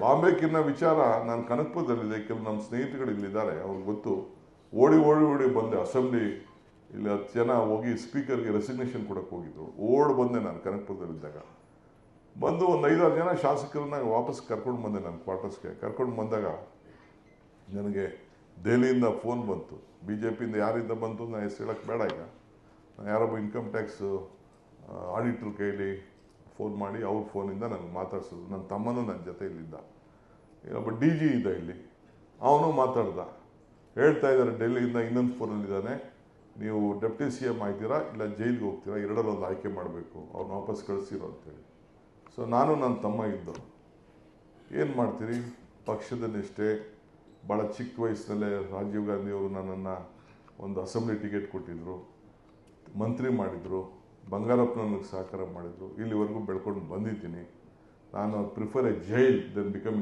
ಬಾಂಬೆಕ್ಕಿನ್ನ ವಿಚಾರ ನಾನು ಕನಕಪುರದಲ್ಲಿದೆ, ಕೆಲವು ನಮ್ಮ ಸ್ನೇಹಿತರುಗಳು ಇಲ್ಲಿದ್ದಾರೆ. ಅವ್ರಿಗೆ ಗೊತ್ತು. ಓಡಿ ಓಡಿ ಓಡಿ ಬಂದೆ ಅಸೆಂಬ್ಲಿ. ಇಲ್ಲಿ ಹತ್ತು ಜನ ಹೋಗಿ ಸ್ಪೀಕರ್ಗೆ ರೆಸಿಗ್ನೇಷನ್ ಕೊಡಕ್ಕೆ ಹೋಗಿದ್ರು. ಓಡ್ ಬಂದೆ ನಾನು ಕನಕಪುರದಲ್ಲಿದ್ದಾಗ. ಬಂದು ಒಂದು ಐದಾರು ಜನ ಶಾಸಕರನ್ನ ವಾಪಸ್ ಕರ್ಕೊಂಡು ಬಂದೆ ನಾನು ಕ್ವಾರ್ಟರ್ಸ್ಗೆ. ಕರ್ಕೊಂಡು ಬಂದಾಗ ನನಗೆ ದೆಹಲಿಯಿಂದ ಫೋನ್ ಬಂತು. ಬಿ ಜೆ ಪಿಯಿಂದ ಯಾರಿಂದ ಬಂತು ನಾನು ಹೆಸರು ಹೇಳಕ್ಕೆ ಬೇಡ ಈಗ. ಯಾರೊಬ್ಬ ಇನ್ಕಮ್ ಟ್ಯಾಕ್ಸ್ ಆಡಿಟ್ರ್ ಕೈಲಿ ಫೋನ್ ಮಾಡಿ ಅವ್ರ ಫೋನಿಂದ ನನಗೆ ಮಾತಾಡ್ಸೋದು. ನನ್ನ ತಮ್ಮನೂ ನನ್ನ ಜೊತೆಯಲ್ಲಿದ್ದ. ಒಬ್ಬ ಡಿ ಜಿ ಇದ್ದ ಇಲ್ಲಿ. ಅವನು ಮಾತಾಡ್ದ. ಹೇಳ್ತಾ ಇದ್ದಾರೆ ಡೆಲ್ಲಿಯಿಂದ ಇನ್ನೊಂದು ಫೋನಲ್ಲಿದ್ದಾನೆ. ನೀವು ಡೆಪ್ಟಿ ಸಿ ಎಂ ಆಗ್ತೀರಾ ಇಲ್ಲ ಜೈಲಿಗೆ ಹೋಗ್ತೀರಾ? ಎರಡರಲ್ಲಿ ಒಂದು ಆಯ್ಕೆ ಮಾಡಬೇಕು. ಅವ್ರನ್ನ ವಾಪಸ್ ಕಳಿಸಿರೋ ಅಂತೇಳಿ. ಸೊ ನಾನು ನನ್ನ ತಮ್ಮ ಇದ್ದು. ಏನು ಮಾಡ್ತೀರಿ? ಪಕ್ಷದ ನಿಷ್ಠೆ ಭಾಳ ಚಿಕ್ಕ ವಯಸ್ಸಿನಲ್ಲೇ ರಾಜೀವ್ ಗಾಂಧಿಯವರು ನನ್ನನ್ನು ಒಂದು ಅಸೆಂಬ್ಲಿ ಟಿಕೆಟ್ ಕೊಟ್ಟಿದ್ದರು ಮಂತ್ರಿ ಮಾಡಿದರು. ಬಂಗಾರಪ್ಪ ನನಗೆ ಸಹಕಾರ ಮಾಡಿದರು ಇಲ್ಲಿವರೆಗೂ ಬೆಳ್ಕೊಂಡು ಬಂದಿದ್ದೀನಿ. ನಾನು prefer a jail then become